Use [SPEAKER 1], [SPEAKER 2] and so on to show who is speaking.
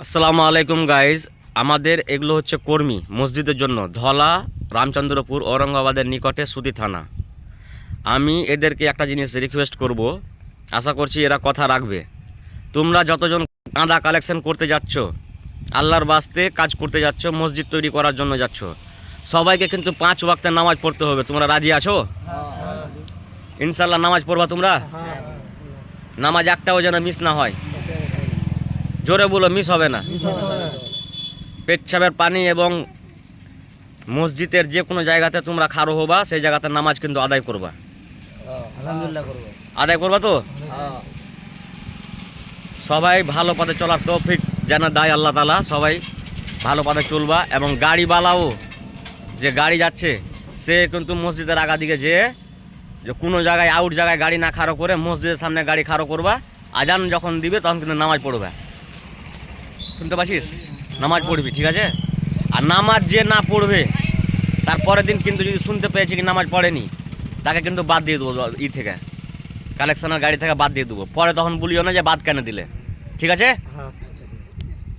[SPEAKER 1] আসসালামু আলাইকুম গাইজ আমাদের এগুলো হচ্ছে কর্মী মসজিদের জন্য ধলা রামচন্দ্রপুর ঔরঙ্গাবাদের নিকটে সুতি থানা। আমি এদেরকে একটা জিনিস রিকোয়েস্ট করব। আশা করছি এরা কথা রাখবে। তোমরা যতজন কাঁদা কালেকশন করতে যাচ্ছ আল্লাহর বাস্তে কাজ করতে যাচ্ছ মসজিদ তৈরি করার জন্য যাচ্ছ সবাইকে কিন্তু পাঁচ ওয়াক্তের নামাজ পড়তে হবে। তোমরা রাজি আছো? ইনশাল্লাহ নামাজ পড়বা তোমরা? নামাজ একটাও যেন মিস না হয়। জোরে বলো মিস হবে না। পেচ্ছাবের পানি এবং মসজিদের যে কোনো জায়গাতে তোমরা খারো হবা সেই জায়গাতে নামাজ কিন্তু আদায় করবা। আদায় করবা তো? সবাই ভালো পথে চলার তৌফিক যেন দায় আল্লাহ তালা সবাই ভালো পথে চলবা এবং গাড়িওয়ালাও যে গাড়ি যাচ্ছে সে কিন্তু মসজিদের আগা দিকে যেয়ে যে কোনো জায়গায় আউট জায়গায় গাড়ি না খাড়ো করে মসজিদের সামনে গাড়ি খাড়ো করবা। আজান যখন দিবে তখন কিন্তু নামাজ পড়বে। শুনতে পাচ্ছিস? নামাজ পড়বি, ঠিক আছে? আর নামাজ যে না পড়বে, তার পরের দিন কিন্তু যদি শুনতে পেয়েছি কি নামাজ পড়েনি, তাকে কিন্তু বাদ দিয়ে দেবো ই থেকে। কালেকশনের গাড়ি থেকে বাদ দিয়ে দেবো। পরে তখন বলিও না যে বাদ কেন দিলে। ঠিক আছে?